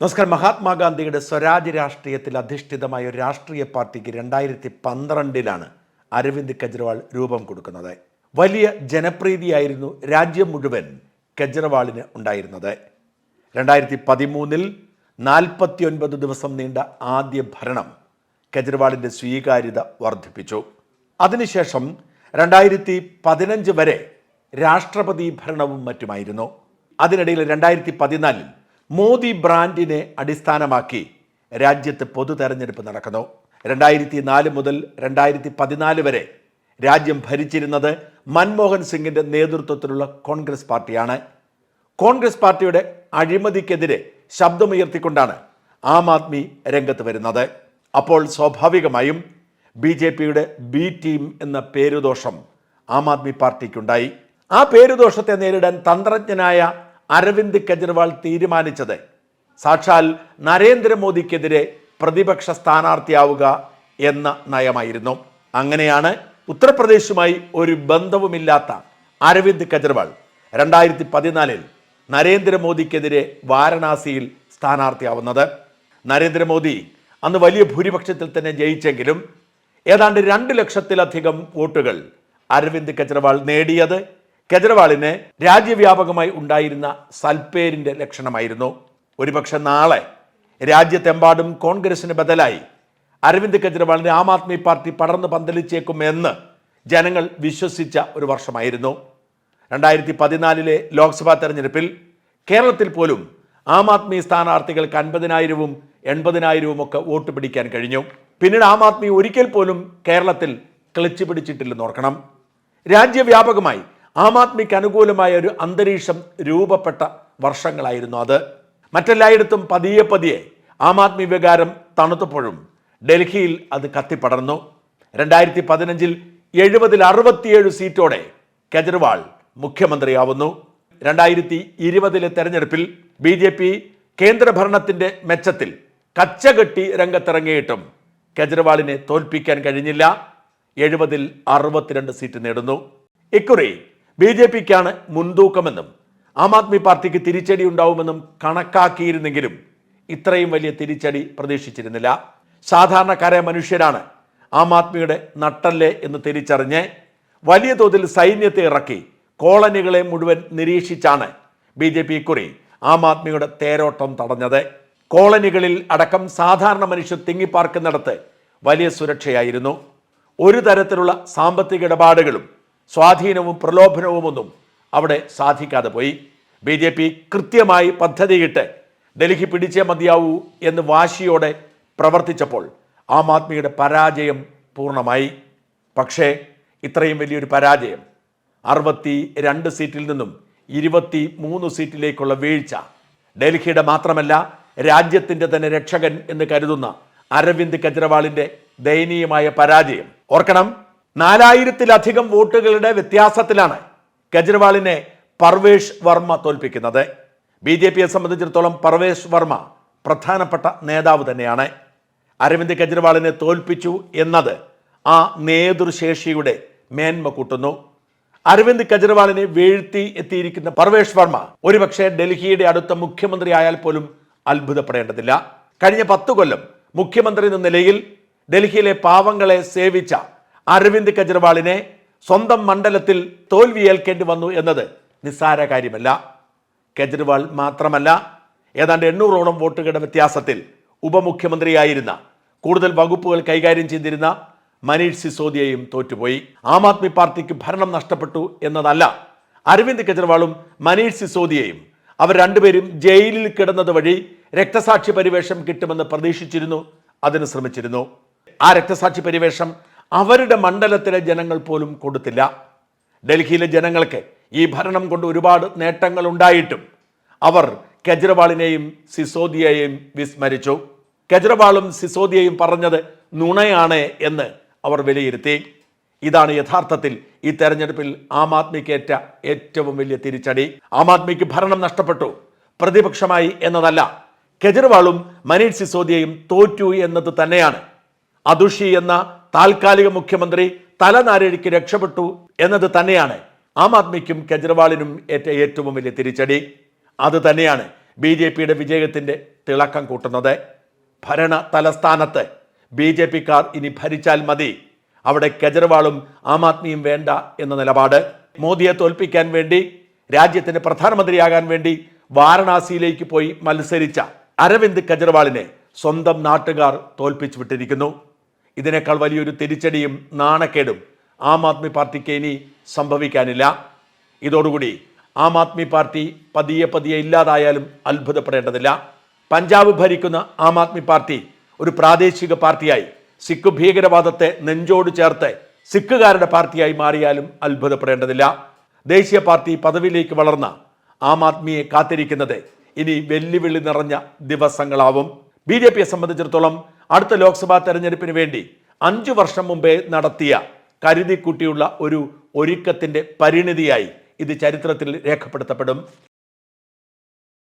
നമസ്കാരം. മഹാത്മാഗാന്ധിയുടെ സ്വരാജ് രാഷ്ട്രീയത്തിൽ അധിഷ്ഠിതമായ ഒരു രാഷ്ട്രീയ പാർട്ടിക്ക് രണ്ടായിരത്തി പന്ത്രണ്ടിലാണ് അരവിന്ദ് കെജ്രിവാൾ രൂപം കൊടുക്കുന്നത്. വലിയ ജനപ്രീതിയായിരുന്നു രാജ്യം മുഴുവൻ കെജ്രിവാളിന് ഉണ്ടായിരുന്നത്. രണ്ടായിരത്തി പതിമൂന്നിൽ നാൽപ്പത്തിയൊൻപത് ദിവസം നീണ്ട ആദ്യ ഭരണം കെജ്രിവാളിന്റെ സ്വീകാര്യത വർദ്ധിപ്പിച്ചു. അതിനുശേഷം രണ്ടായിരത്തി പതിനഞ്ച് വരെ രാഷ്ട്രപതി ഭരണവും മറ്റുമായിരുന്നു. അതിനിടയിൽ രണ്ടായിരത്തി പതിനാലിൽ മോദി ബ്രാൻഡിനെ അടിസ്ഥാനമാക്കി രാജ്യത്ത് പൊതു തെരഞ്ഞെടുപ്പ് നടക്കുന്നു. രണ്ടായിരത്തി നാല് മുതൽ രണ്ടായിരത്തി പതിനാല് വരെ രാജ്യം ഭരിച്ചിരുന്നത് മൻമോഹൻ സിംഗിന്റെ നേതൃത്വത്തിലുള്ള കോൺഗ്രസ് പാർട്ടിയാണ്. കോൺഗ്രസ് പാർട്ടിയുടെ അഴിമതിക്കെതിരെ ശബ്ദമുയർത്തിക്കൊണ്ടാണ് ആം ആദ്മി രംഗത്ത് വരുന്നത്. അപ്പോൾ സ്വാഭാവികമായും ബി ജെ പിയുടെ ബി ടീം എന്ന പേരുദോഷം ആം ആദ്മി പാർട്ടിക്കുണ്ടായി. ആ പേരുദോഷത്തെ നേരിടാൻ തന്ത്രജ്ഞനായ അരവിന്ദ് കെജ്രിവാൾ തീരുമാനിച്ചത്. സാക്ഷാൽ നരേന്ദ്രമോദിക്കെതിരെ പ്രതിപക്ഷ സ്ഥാനാർത്ഥിയാവുക എന്ന നയമായിരുന്നു. അങ്ങനെയാണ് ഉത്തർപ്രദേശുമായി ഒരു ബന്ധവുമില്ലാത്ത അരവിന്ദ് കെജ്രിവാൾ രണ്ടായിരത്തി പതിനാലിൽ നരേന്ദ്രമോദിക്കെതിരെ വാരണാസിയിൽ സ്ഥാനാർത്ഥിയാവുന്നത്. നരേന്ദ്രമോദി അന്ന് വലിയ ഭൂരിപക്ഷത്തിൽ തന്നെ ജയിച്ചെങ്കിലും ഏതാണ്ട് രണ്ട് ലക്ഷത്തിലധികം വോട്ടുകൾ അരവിന്ദ് കെജ്രിവാൾ നേടിയത് കെജ്രിവാളിന് രാജ്യവ്യാപകമായി ഉണ്ടായിരുന്ന സൽപ്പേരിന്റെ ലക്ഷണമായിരുന്നു. ഒരുപക്ഷെ നാളെ രാജ്യത്തെമ്പാടും കോൺഗ്രസിന് ബദലായി അരവിന്ദ് കെജ്രിവാളിന് ആം ആദ്മി പാർട്ടി പടർന്ന് പന്തലിച്ചേക്കും എന്ന് ജനങ്ങൾ വിശ്വസിച്ച ഒരു വർഷമായിരുന്നു. രണ്ടായിരത്തി പതിനാലിലെ ലോക്സഭാ തെരഞ്ഞെടുപ്പിൽ കേരളത്തിൽ പോലും ആം ആദ്മി സ്ഥാനാർത്ഥികൾക്ക് അൻപതിനായിരവും എൺപതിനായിരവും ഒക്കെ വോട്ട് പിടിക്കാൻ കഴിഞ്ഞു. പിന്നീട് ആം ആദ്മി ഒരിക്കൽ പോലും കേരളത്തിൽ ക്ലച്ച് പിടിച്ചിട്ടില്ലെന്ന് ഓർക്കണം. രാജ്യവ്യാപകമായി ആം ആദ്മിക്ക് അനുകൂലമായ ഒരു അന്തരീക്ഷം രൂപപ്പെട്ട വർഷങ്ങളായിരുന്നു അത്. മറ്റെല്ലായിടത്തും പതിയെ പതിയെ ആം ആദ്മി വികാരം തണുത്തപ്പോഴും ഡൽഹിയിൽ അത് കത്തിപ്പടർന്നു. രണ്ടായിരത്തി പതിനഞ്ചിൽ എഴുപതിൽ അറുപത്തിയേഴ് സീറ്റോടെ കെജ്രിവാൾ മുഖ്യമന്ത്രിയാവുന്നു. രണ്ടായിരത്തി ഇരുപതിലെ തെരഞ്ഞെടുപ്പിൽ ബി ജെ പി കേന്ദ്രഭരണത്തിന്റെ മെച്ചത്തിൽ കച്ചകെട്ടി രംഗത്തിറങ്ങിയിട്ടും കെജ്രിവാളിനെ തോൽപ്പിക്കാൻ കഴിഞ്ഞില്ല. എഴുപതിൽ അറുപത്തിരണ്ട് സീറ്റ് നേടുന്നു. ഇക്കുറി ബി ജെ പിക്കാണ് മുൻതൂക്കമെന്നും ആം ആദ്മി പാർട്ടിക്ക് തിരിച്ചടി ഉണ്ടാവുമെന്നും കണക്കാക്കിയിരുന്നെങ്കിലും ഇത്രയും വലിയ തിരിച്ചടി പ്രതീക്ഷിച്ചിരുന്നില്ല. സാധാരണക്കാരായ മനുഷ്യരാണ് ആം ആദ്മിയുടെ നട്ടല്ലേ എന്ന് തിരിച്ചറിഞ്ഞ് വലിയ തോതിൽ സൈന്യത്തെ ഇറക്കി കോളനികളെ മുഴുവൻ നിരീക്ഷിച്ചാണ് ബി ജെ പി ഇക്കുറി ആം ആദ്മിയുടെ തേരോട്ടം തടഞ്ഞത്. കോളനികളിൽ അടക്കം സാധാരണ മനുഷ്യർ തിങ്ങിപ്പാർക്കുന്നിടത്ത് വലിയ സുരക്ഷയായിരുന്നു. ഒരു തരത്തിലുള്ള സാമ്പത്തിക ഇടപാടുകളും സ്വാധീനവും പ്രലോഭനവുമൊന്നും അവിടെ സാധിക്കാതെ പോയി. ബി ജെ പി കൃത്യമായി പദ്ധതിയിട്ട് ഡൽഹി പിടിച്ചേ മതിയാവൂ എന്ന് വാശിയോടെ പ്രവർത്തിച്ചപ്പോൾ ആം ആദ്മിയുടെ പരാജയം പൂർണമായി. പക്ഷേ ഇത്രയും വലിയൊരു പരാജയം അറുപത്തി രണ്ട് സീറ്റിൽ നിന്നും ഇരുപത്തി മൂന്ന് സീറ്റിലേക്കുള്ള വീഴ്ച ഡൽഹിയുടെ മാത്രമല്ല രാജ്യത്തിന്റെ തന്നെ രക്ഷകൻ എന്ന് കരുതുന്ന അരവിന്ദ് കെജ്രിവാളിന്റെ ദയനീയമായ പരാജയം. ഓർക്കണം നാലായിരത്തിലധികം വോട്ടുകളുടെ വ്യത്യാസത്തിലാണ് കെജ്രിവാളിനെ പർവേഷ് വർമ്മ തോൽപ്പിക്കുന്നത്. ബി ജെ പിയെ സംബന്ധിച്ചിടത്തോളം പർവേഷ് വർമ്മ പ്രധാനപ്പെട്ട നേതാവ് തന്നെയാണ്. അരവിന്ദ് കെജ്രിവാളിനെ തോൽപ്പിച്ചു എന്നത് ആ നേതൃശേഷിയുടെ മേന്മ കൂട്ടുന്നു. അരവിന്ദ് കെജ്രിവാളിനെ വീഴ്ത്തി എത്തിയിരിക്കുന്ന പർവേഷ് വർമ്മ ഒരുപക്ഷെ ഡൽഹിയുടെ അടുത്ത മുഖ്യമന്ത്രിയായാൽ പോലും അത്ഭുതപ്പെടേണ്ടതില്ല. കഴിഞ്ഞ പത്തു കൊല്ലം മുഖ്യമന്ത്രി എന്ന നിലയിൽ ഡൽഹിയിലെ പാവങ്ങളെ സേവിച്ച അരവിന്ദ് കെജ്രിവാളിനെ സ്വന്തം മണ്ഡലത്തിൽ തോൽവിയേൽക്കേണ്ടി വന്നു എന്നത് നിസ്സാര കാര്യമല്ല. കെജ്രിവാൾ മാത്രമല്ല ഏതാണ്ട് എണ്ണൂറോളം വോട്ടുകളുടെ വ്യത്യാസത്തിൽ ഉപമുഖ്യമന്ത്രിയായിരുന്ന കൂടുതൽ വകുപ്പുകൾ കൈകാര്യം ചെയ്തിരുന്ന മനീഷ് സിസോദിയയും തോറ്റുപോയി. ആം ആദ്മി പാർട്ടിക്ക് ഭരണം നഷ്ടപ്പെട്ടു എന്നതല്ല അരവിന്ദ് കെജ്രിവാളും മനീഷ് സിസോദിയയും അവർ രണ്ടുപേരും ജയിലിൽ കിടന്നത് വഴി രക്തസാക്ഷി പരിവേഷം കിട്ടുമെന്ന് പ്രതീക്ഷിച്ചിരുന്നു അതിന് ശ്രമിച്ചിരുന്നു. ആ രക്തസാക്ഷി പരിവേഷം അവരുടെ മണ്ഡലത്തിലെ ജനങ്ങൾ പോലും കൊടുത്തില്ല. ഡൽഹിയിലെ ജനങ്ങൾക്ക് ഈ ഭരണം കൊണ്ട് ഒരുപാട് നേട്ടങ്ങൾ ഉണ്ടായിട്ടും അവർ കെജ്രിവാളിനെയും സിസോദിയയെയും വിസ്മരിച്ചു. കെജ്രിവാളും സിസോദിയയും പറഞ്ഞത് നുണയാണ് എന്ന് അവർ വിലയിരുത്തി. ഇതാണ് യഥാർത്ഥത്തിൽ ഈ തെരഞ്ഞെടുപ്പിൽ ആം ആദ്മിക്കേറ്റ ഏറ്റവും വലിയ തിരിച്ചടി. ആം ആദ്മിക്ക് ഭരണം നഷ്ടപ്പെട്ടു. പ്രതിപക്ഷമായി എന്നതല്ല. കെജ്രിവാളും മനീഷ് സിസോദിയയും തോറ്റു എന്നത് തന്നെയാണ്. അതുഷി എന്ന താൽക്കാലിക മുഖ്യമന്ത്രി തലനാരിഴിക്ക് രക്ഷപ്പെട്ടു എന്നത് തന്നെയാണ് ആം ആദ്മിക്കും കെജ്രിവാളിനും ഏറ്റ ഏറ്റവും വലിയ തിരിച്ചടി. അത് തന്നെയാണ് ബി ജെ പിയുടെ വിജയത്തിന്റെ തിളക്കം കൂട്ടുന്നത്. ഭരണ തലസ്ഥാനത്ത് ബി ജെ പിക്കാർ ഇനി ഭരിച്ചാൽ മതി. അവിടെ കെജ്രിവാളും ആം ആദ്മിയും വേണ്ട എന്ന നിലപാട്. മോദിയെ തോൽപ്പിക്കാൻ വേണ്ടി രാജ്യത്തിന് പ്രധാനമന്ത്രിയാകാൻ വേണ്ടി വാരണാസിയിലേക്ക് പോയി മത്സരിച്ച അരവിന്ദ് കെജ്രിവാളിനെ സ്വന്തം നാട്ടുകാർ തോൽപ്പിച്ചു വിട്ടിരിക്കുന്നു. ഇതിനേക്കാൾ വലിയൊരു തിരിച്ചടിയും നാണക്കേടും ആം ആദ്മി പാർട്ടിക്ക് ഇനി സംഭവിക്കാനില്ല. ഇതോടുകൂടി ആം ആദ്മി പാർട്ടി പതിയെ പതിയെ ഇല്ലാതായാലും അത്ഭുതപ്പെടേണ്ടതില്ല. പഞ്ചാബ് ഭരിക്കുന്ന ആം ആദ്മി പാർട്ടി ഒരു പ്രാദേശിക പാർട്ടിയായി സിഖ് ഭീകരവാദത്തെ നെഞ്ചോട് ചേർത്ത് സിഖുകാരുടെ പാർട്ടിയായി മാറിയാലും അത്ഭുതപ്പെടേണ്ടതില്ല. ദേശീയ പാർട്ടി പദവിയിലേക്ക് വളർന്ന ആം ആദ്മിയെ കാത്തിരിക്കുന്നത് ഇനി വെല്ലുവിളി നിറഞ്ഞ ദിവസങ്ങളാവും. ബി ജെ പിയെ സംബന്ധിച്ചിടത്തോളം അടുത്ത ലോക്സഭാ തെരഞ്ഞെടുപ്പിന് വേണ്ടി അഞ്ചു വർഷം മുമ്പേ നടത്തിയ കരുതിക്കുട്ടിയുള്ള ഒരു ഒരുക്കത്തിന്റെ പരിണിതിയായി ഇത് ചരിത്രത്തിൽ രേഖപ്പെടുത്തപ്പെടും.